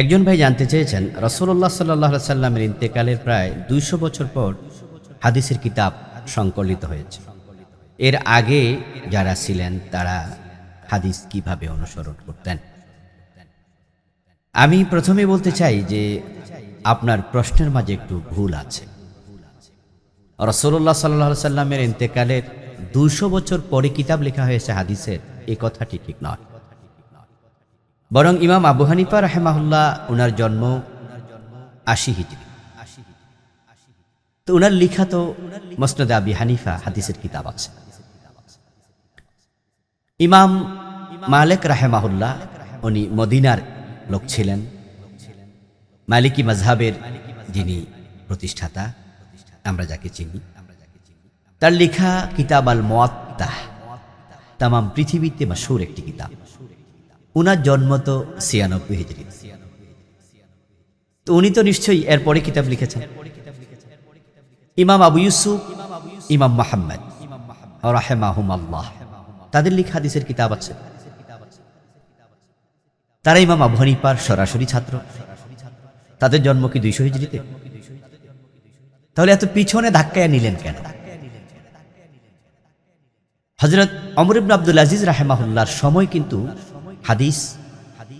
একজন ভাই জানতে চেয়েছেন রসুল্লাহ সাল্লাহ সাল্লামের ইন্তেকালের প্রায় দুইশো বছর পর হাদিসের কিতাব সংকলিত হয়েছে। এর আগে যারা ছিলেন, তারা হাদিস কীভাবে অনুসরণ করতেন? আমি প্রথমে বলতে চাই যে, আপনার প্রশ্নের মাঝে একটু ভুল আছে। রসুল্লাহ সাল্লাহ সাল্লামের ইন্তেকালের দুশো বছর পরে কিতাব লেখা হয়েছে হাদিসের এই কথাটি ঠিক নয়। বরং ইমাম আবু হানিফা রাহেমাহুল্লাহ ওনার জন্ম আশি হিজড়ি তো ওনার লিখা তো মসনদ আবি হানিফা হাদিসের কিতাব আছে। ইমাম মালেক রাহেমাহুল্লাহ উনি মদিনার লোক ছিলেন। মালিকি মজহাবের যিনি প্রতিষ্ঠাতা, আমরা যাকে চিনি। তার লেখা কিতাব আল মোয়াত্তাহ তামাম পৃথিবীতে মাসুর একটি কিতাব। উনার জন্ম তো ছিয়ানব্বই হিজড়ি তো উনি তো নিশ্চয়ই এরপরে কিতাব লিখেছেন। ইমাম আবু ইউসুফ, ইমাম মাহমদ আল্লাহ তাদের লিখা হাদিসের কিতাব আছে। তারা ইমাম আবু হানিফার সরাসরি ছাত্র। তাদের জন্ম কি দুইশো হিজড়িতে তাহলে এত পিছনে ধাক্কায় নিলেন কেন? হজরত অমর আব্দুল আজিজ রাহেমাহুল্লার সময় কিন্তু হাদিস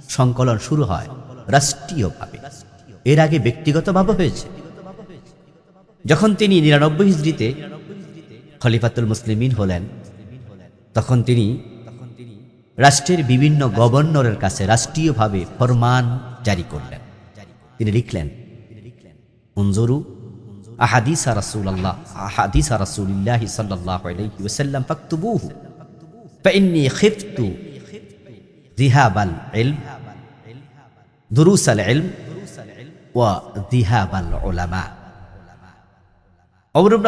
সংকলন শুরু হয় রাষ্ট্রীয়ভাবে এর আগে ব্যক্তিগতভাবে হয়েছে যখন তিনি নিরানব্বই হিজড়িতে খলিফাতুল মুসলিমিন হলেন তখন তিনি রাষ্ট্রের বিভিন্ন গভর্নরের কাছে রাষ্ট্রীয়ভাবে ফরমান জারি করলেন তিনি লিখলেন উনজরু আহাদিসা রাসূলুল্লাহ আহাদিসা রাসূলিল্লাহ সাল্লাল্লাহু আলাইহি ওয়াসাল্লাম ফাকতুবুহু فإني خفت জিহাবাল এলম ওলামা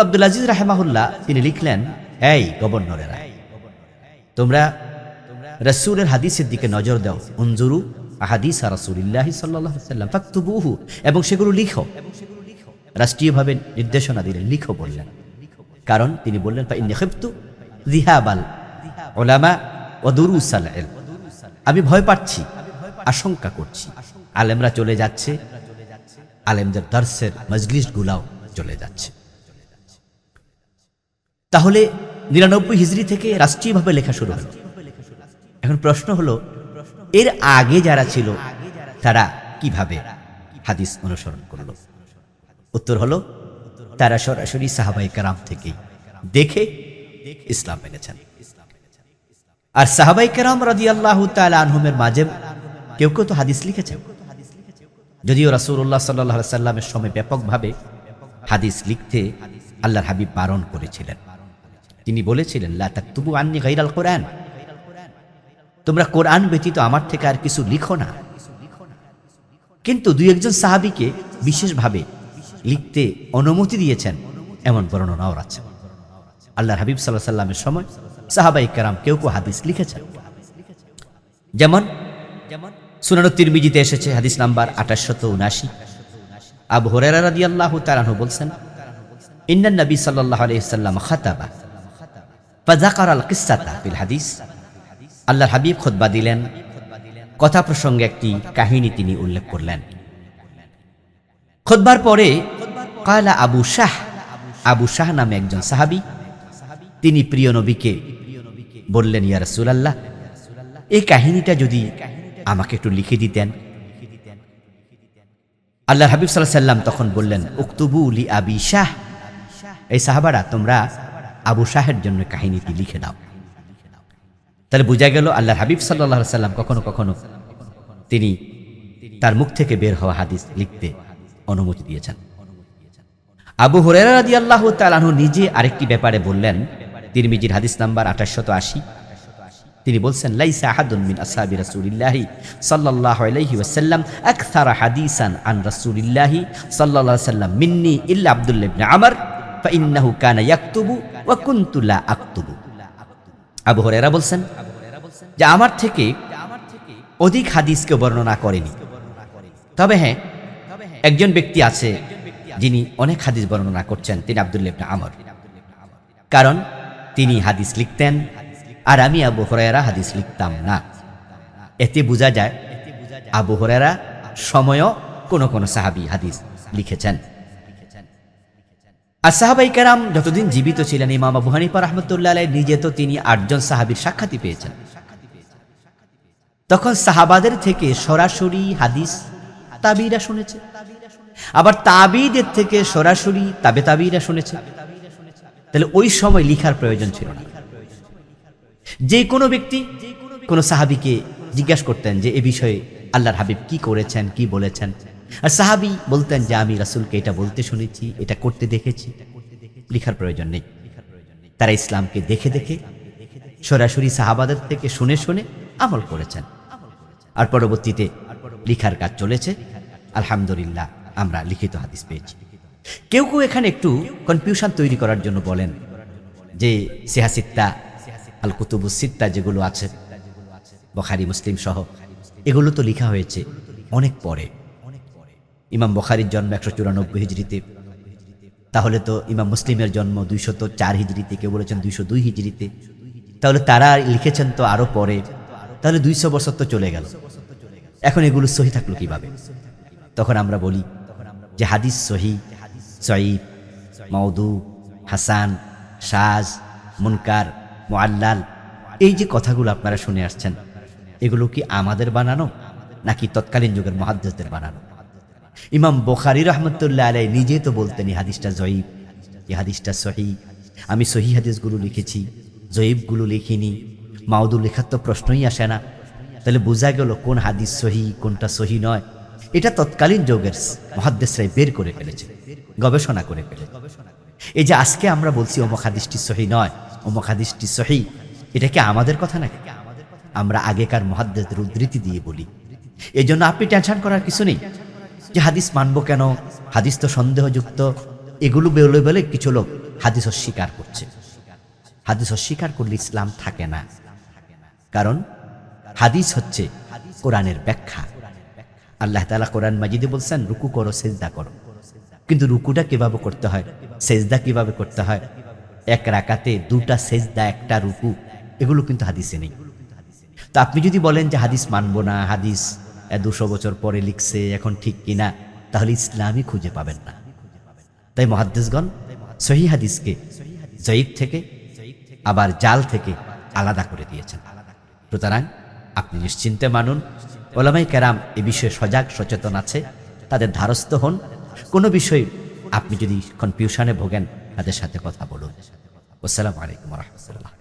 আব্দুল আজিজ রাহেমাহুল্লাহ তিনি লিখলেন, এই গভর্নরেরা, তোমরা রসুরের হাদিসের দিকে নজর দাও। অঞ্জুরু আহাদিস রাসুলিল্লাহ সাল্লাম ফাক্তুবুহু এবং সেগুলো লিখো। রাষ্ট্রীয়ভাবে নির্দেশনা দিলেন, লিখো বললেন। কারণ তিনি বললেন ইন্নি খেপ্তু জিহাবাল ওলামা এল আমি ভয় পাচ্ছি, আশঙ্কা করছি। আলেমরা চলে যাচ্ছে, আলেমদের দর্শের মজলিসগুলাও চলে যাচ্ছে। তাহলে নিরানব্বই হিজড়ি থেকে রাষ্ট্রীয়ভাবে লেখা শুরু হলো। এখন প্রশ্ন হলো, এর আগে যারা ছিল, তারা কীভাবে হাদিস অনুসরণ করল? উত্তর হলো, তারা সরাসরি সাহাবাই কারাম থেকেই দেখে ইসলাম মেনেছেন আর সাহাবাই কেরাম রাজি আল্লাহ আনহুমের মাঝে কেউ কেউ তো হাদিস লিখেছে যদিও রাসুল্লাহ সাল্লাহ সাল্লামের সময় ব্যাপকভাবে হাদিস লিখতে আল্লাহর হাবিব বারণ করেছিলেন। তিনি বলেছিলেন লাতুবু আন্নি গাইরাল কোরআন। তোমরা কোরআন ব্যতীত আমার থেকে আর কিছু লিখো না। কিন্তু দুই একজন সাহাবিকে বিশেষভাবে লিখতে অনুমতি দিয়েছেন, এমন বর্ণনাও আছে আল্লাহর হাবিব সাল্লাহ সাল্লামের সময় সাহাবাই কেরাম কেউ কেউ হাদিস লিখেছেন। যেমন যেমন সুনানো তিরমিজিতে এসেছে হাদিস নাম্বার আঠাশশত উনাশি আবু হরেরা রাদি আল্লাহ তারানহু বলছেন, ইন্নান নবী সাল্লাহ আলহিসাল্লাম খাতাবা ফাজাকার আল কিসাতা ফিল হাদিস। আল্লাহর হাবিব খোদবা দিলেন, কথা প্রসঙ্গে একটি কাহিনী তিনি উল্লেখ করলেন। খোদবার পরে, কালা আবু শাহ আবু শাহ নামে একজন সাহাবি তিনি প্রিয় নবীকে বললেন, ইয়া রাসূলুল্লাহ, এই কাহিনীটা যদি আমাকে একটু লিখে দিতেন। আল্লাহ হাবিব সাল্লাহ সাল্লাম তখন বললেন, উক্তুবু লি আবি শাহ। এই সাহাবারা, তোমরা আবু শাহের জন্য কাহিনীটি লিখে দাও তাহলে বোঝা গেল আল্লাহ হাবিব সাল্লাহ সাল্লাম কখনো কখনো তিনি তার মুখ থেকে বের হওয়া হাদিস লিখতে অনুমতি দিয়েছেন। আবু হরেরা রাদি আল্লাহ তালাহু নিজে আরেকটি ব্যাপারে বললেন তিরমিজির হাদিস নাম্বার আঠাশশত আশি। তিনি বলছেন, লাইসা আহাদুন মিন আসহাবি রাসূলিল্লাহি সাল্লাল্লাহু আলাইহি ওয়াসাল্লাম আকসারা হাদিসান আন রাসূলিল্লাহি সাল্লাল্লাহু আলাইহি সাল্লাম মিন্নি ইল্লা আব্দুল্লাহ ইবনে আমর, ফাইন্নাহু কানা ইয়াকতুবু ওয়া কুনতু আকতুবু। আবু হুরায়রা বলছেন যে আমার থেকে অধিক হাদিসকে বর্ণনা করেনি। তবে হ্যাঁ একজন ব্যক্তি আছে যিনি অনেক হাদিস বর্ণনা করছেন, তিনি আব্দুল্লাহ ইবনে আমর। কারণ তিনি হাদিস লিখতেন, আর আমি আবু হরায়রা হাদিস লিখতাম না। এতে বোঝা যায়, আবু হরায়রা সময়ও কোন কোন সাহাবি হাদিস লিখেছেন। আর সাহাবাই কেরাম যতদিন জীবিত ছিলেন, ইমাম আবু হানিফা রহমতুল্লাহ নিজে তো তিনি আটজন সাহাবির সাক্ষাৎই পেয়েছেন। তখন সাহাবাদের থেকে সরাসরি হাদিস তাবিরা শুনেছে। আবার তাবিদের থেকে সরাসরি তাবে তাবিরা শুনেছে। তাহলে ওই সময় লিখার প্রয়োজন ছিল না। যে কোনো ব্যক্তি, কোনো সাহাবিকে জিজ্ঞাসা করতেন যে, এ বিষয়ে আল্লাহর হাবিব কি করেছেন, কি বলেছেন? আর সাহাবি বলতেন যে, আমি রাসূলকে এটা বলতে শুনেছি, এটা করতে দেখেছি। লিখার প্রয়োজন নেই। তারা ইসলামকে দেখে দেখে সরাসরি সাহাবাদের থেকে শুনে শুনে আমল করেছেন। আর পরবর্তীতে লিখার কাজ চলেছে। আলহামদুলিল্লাহ, আমরা লিখিত হাদিস পেয়েছি। কেউ কেউ এখানে একটু কনফিউশন তৈরি করার জন্য বলেন যে সিহাসিত্তা আল কুতুবুস সিত্তা যেগুলো আছে, বখারি, মুসলিম সহ, এগুলো তো লেখা হয়েছে অনেক পরে। ইমাম বখারির জন্ম একশো চুরানব্বই হিজড়িতে। তাহলে তো ইমাম মুসলিমের জন্ম দুইশত চার হিজড়িতে, কেউ বলেছেন দুইশো দুই হিজড়িতে। তাহলে তারা লিখেছেন তো আরও পরে। তাহলে দুইশো বছর তো চলে গেল। এখন এগুলো সহি থাকল কীভাবে? তখন আমরা বলি যে হাদিস সহি সঈদ মৌদু হাসান, সাজ, মুনকার মোয়াল্লাল এই যে কথাগুলো আপনারা শুনে আসছেন, এগুলো কি আমাদের বানানো, নাকি তৎকালীন যুগের মহাদ্দেশদের বানানো? ইমাম বোখারি রহমতুল্লাহ আলাই নিজে তো বলতেন, এই হাদিসটা জয়ীব, এই হাদিসটা সহি আমি সহি হাদিসগুলো লিখেছি, জয়ীবগুলো লিখিনি। মাউদুল লেখার তো প্রশ্নই আসে না। তাহলে বোঝা গেল কোন হাদিস সহি কোনটা সহি নয়। এটা তৎকালীন যুগের মহাদ্দেশরাই বের করে ফেলেছে, গবেষণা করে ফেলে এই যে আজকে আমরা বলছি অমুক হাদিসটি সহি নয় অমুক হাদিসটি সহি, এটা কি আমাদের কথা নাকি? আমরা আগেকার মহাদ্দেশদের উদ্ধৃতি দিয়ে বলি। এই জন্য আপনি টেনশন করার কিছু নেই, যে হাদিস মানবো কেন? হাদিস তো সন্দেহযুক্ত, এগুলো বেরোলে বলে কিছু লোক হাদিস অস্বীকার করছে। হাদিস অস্বীকার করলে ইসলাম থাকে না। কারণ হাদিস হচ্ছে কোরআনের ব্যাখ্যা। আল্লাহ তালা কোরআন মাজিদে বলছেন, রুকু করো, সেজদা করো। কিন্তু রুকুটা কীভাবে করতে হয়? সেজদা কীভাবে করতে হয়? এক রাকাতে দুটা সেজদা, একটা রুকু, এগুলো কিন্তু হাদিসে নেই। তো আপনি যদি বলেন যে হাদিস মানবো না, হাদিস দুশো বছর পরে লিখছে, এখন ঠিক কিনা, তাহলে ইসলামই খুঁজে পাবেন না। তাই মহাদ্দেশগণ, সহি হাদিসকে জয়ীব থেকে, আবার জাল থেকে আলাদা করে দিয়েছেন। সুতরাং আপনি নিশ্চিন্তে মানুন ওলামাই কেরাম এ বিষয়ে সজাগ, সচেতন আছে, তাদের ধারস্থ হন। কোনো বিষয়ে আপনি যদি কনফিউশনে ভোগেন, তাদের সাথে কথা বলুন। আসসালামু আলাইকুম রহমতুল্লাহ।